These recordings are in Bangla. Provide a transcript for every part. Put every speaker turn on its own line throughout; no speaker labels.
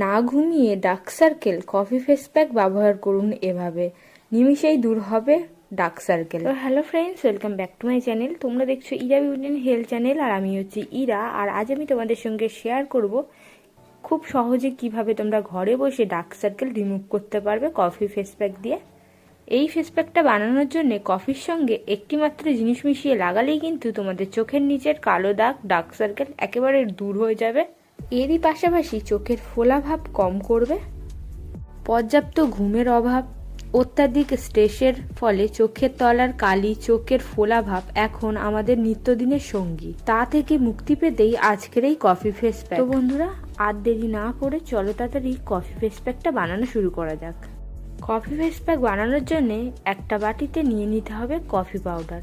না ঘুমিয়ে dark circle coffee face pack ব্যবহার করুন এভাবে। নিমিষেই দূর হবে dark circle. Hello friends, welcome back to my channel. তোমরা দেখছ ইরা বিউটি হেলথ চ্যানেল, আর আমি হচ্ছি ইরা। আর আজ আমি তোমাদের সঙ্গে শেয়ার করব খুব সহজে কীভাবে তোমরা ঘরে বসে ডার্ক সার্কেল রিমুভ করতে পারবে কফি ফেস প্যাক দিয়ে। এই ফেস প্যাকটা বানানোর জন্য কফির সঙ্গে একটি মাত্র জিনিস মিশিয়ে লাগালেই কিন্তু তোমাদের চোখের নিচের কালো দাগ ডার্ক সার্কেল একেবারে দূর হয়ে যাবে। এরই পাশাপাশি চোখের ফোলাভাব কম করবে। পর্যাপ্ত ঘুমের অভাব, অত্যাধিক স্ট্রেসের ফলে চোখের তলার কালি, চোখের ফোলাভাব এখন আমাদের নিত্যদিনের সঙ্গী। তা থেকে মুক্তি পেতেই আজকের এই কফি ফেস প্যাক। তো বন্ধুরা, আর দেরি না করে চলো তাড়াতাড়ি কফি ফেস প্যাকটা বানানো শুরু করা যাক। কফি ফেস প্যাক বানানোর জন্যে একটা বাটিতে নিয়ে নিতে হবে কফি পাউডার।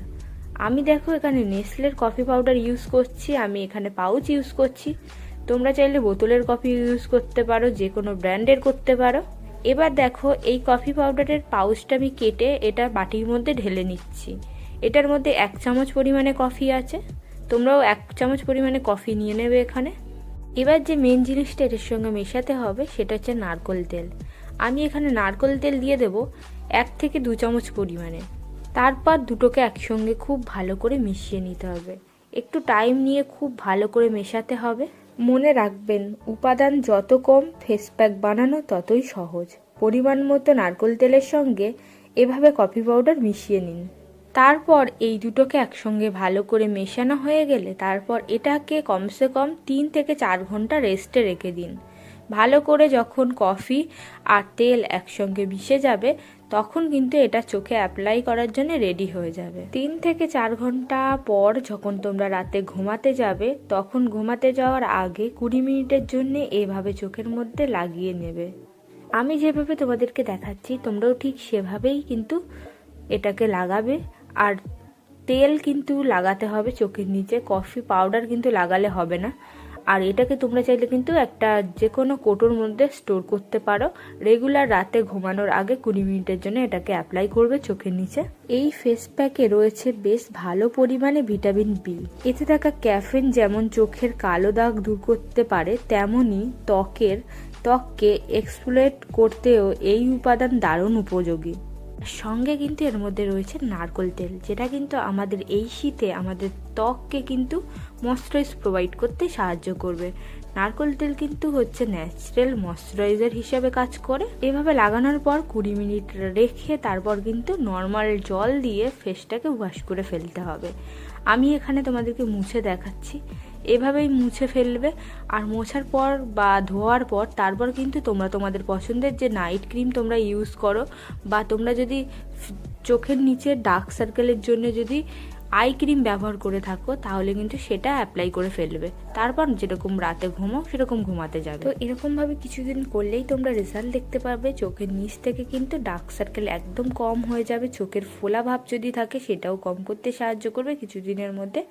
আমি দেখো এখানে নেসলের কফি পাউডার ইউজ করছি, আমি এখানে পাউচ ইউজ করছি। তোমরা চাইলে বোতলের কফি ইউজ করতে পারো যে কোনো ব্র্যান্ডের করতে পারো। এবার দেখো, এই কফি পাউডারের পাউচটা আমি কেটে এটা বাটির মধ্যে ঢেলে নিচ্ছি। এটার মধ্যে এক চামচ পরিমাণে কফি আছে। তোমরাও এক চামচ পরিমাণে কফি নিয়ে নেবে এখানে। এবার যে মেন জিনিসটা এটার সঙ্গে মেশাতে হবে, সেটা হচ্ছে নারকোল তেল। আমি এখানে নারকোল তেল দিয়ে দেব এক থেকে দু চামচ পরিমাণে। তারপর দুটোকে একসঙ্গে খুব ভালো করে মিশিয়ে নিতে হবে। একটু টাইম নিয়ে খুব ভালো করে মেশাতে হবে। মনে রাখবেন, উপাদান যত কম ফেস প্যাক বানানো ততই সহজ। পরিমাণ মতো নারকোল তেলের সঙ্গে এভাবে কফি পাউডার মিশিয়ে নিন। তারপর এই দুটোকে একসঙ্গে ভালো করে মেশানো হয়ে গেলে তারপর এটাকে কমসে কম তিন থেকে চার ঘণ্টা রেস্টে রেখে দিন। ভালো করে যখন কফি আর তেল একসঙ্গে মিশে যাবে, তখন কিন্তু এটা চোখে অ্যাপ্লাই করার জন্য রেডি হয়ে যাবে। তিন থেকে চার ঘণ্টা পর যখন তোমরা রাতে ঘুমাতে যাবে, তখন ঘুমাতে যাওয়ার আগে কুড়ি মিনিটের জন্য এভাবে চোখের মধ্যে লাগিয়ে নেবে। আমি যেভাবে তোমাদেরকে দেখাচ্ছি, তোমরাও ঠিক সেভাবেই কিন্তু এটাকে লাগাবে। আর তেল কিন্তু লাগাতে হবে, চোখের নিচে। কফি পাউডার কিন্তু লাগালে হবে না। আর এটাকে তোমরা চাইলে কিন্তু একটা যে কোনো কোটোর মধ্যে স্টোর করতে পারো। রেগুলার রাতে ঘুমানোর আগে কুড়ি মিনিটের জন্য এটাকে অ্যাপ্লাই করবে চোখের নিচে। এই ফেস প্যাকে রয়েছে বেশ ভালো পরিমাণে ভিটামিন বি এতে থাকা ক্যাফিন যেমন চোখের কালো দাগ দূর করতে পারে তেমনই ত্বকের, ত্বককে এক্সপ্লোয়েট করতেও এই উপাদান দারুণ উপযোগী। সঙ্গে কিন্তু এর মধ্যে রয়েছে নারকোল তেল, যেটা কিন্তু আমাদের এই শীতে আমাদের ত্বককে কিন্তু ময়শ্চারাইজ প্রোভাইড করতে সাহায্য করবে। নারকোল তেল কিন্তু হচ্ছে ন্যাচারাল ময়শ্চারাইজার হিসেবে কাজ করে। এভাবে লাগানোর পর কুড়ি মিনিট রেখে তারপর কিন্তু নর্মাল জল দিয়ে ফেসটাকে ওয়াশ করে ফেলতে হবে। আমি এখানে তোমাদেরকে মুছে দেখাচ্ছি। এভাবেই মুছে ফেলবে। আর মোছার পর বা ধোয়ার পর তারপর কিন্তু তোমরা তোমাদের পছন্দের যে নাইট ক্রিম তোমরা ইউজ করো বা তোমরা যদি চোখের নিচে ডার্ক সার্কেলের জন্য যদি আই ক্রিম ব্যবহার করে থাকো, তাহলে কিন্তু সেটা অ্যাপ্লাই করে ফেলবে। তারপর যেরকম রাতে ঘুমাও, সেরকম ঘুমাতে যাবে। তো এরকমভাবে কিছুদিন করলেই তোমরা রেজাল্ট দেখতে পারবে, চোখের নিচ থেকে কিন্তু ডার্ক সার্কেল একদম কম হয়ে যাবে। চোখের ফোলা ভাব যদি থাকে, সেটাও কম করতে সাহায্য করবে কিছুদিনের মধ্যে।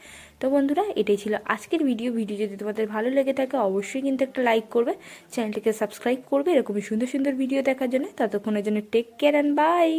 তো বন্ধুরা, এটাই ছিল আজকের ভিডিও ভিডিও যদি তোমাদের ভালো লেগে থাকে, অবশ্যই কিন্তু একটা লাইক করবে। চ্যানেলটিকে সাবস্ক্রাইব করবে। এরকমই সুন্দর সুন্দর ভিডিও দেখার জন্য। ততক্ষণের জন্য টেক কেয়ার অ্যান্ড বাই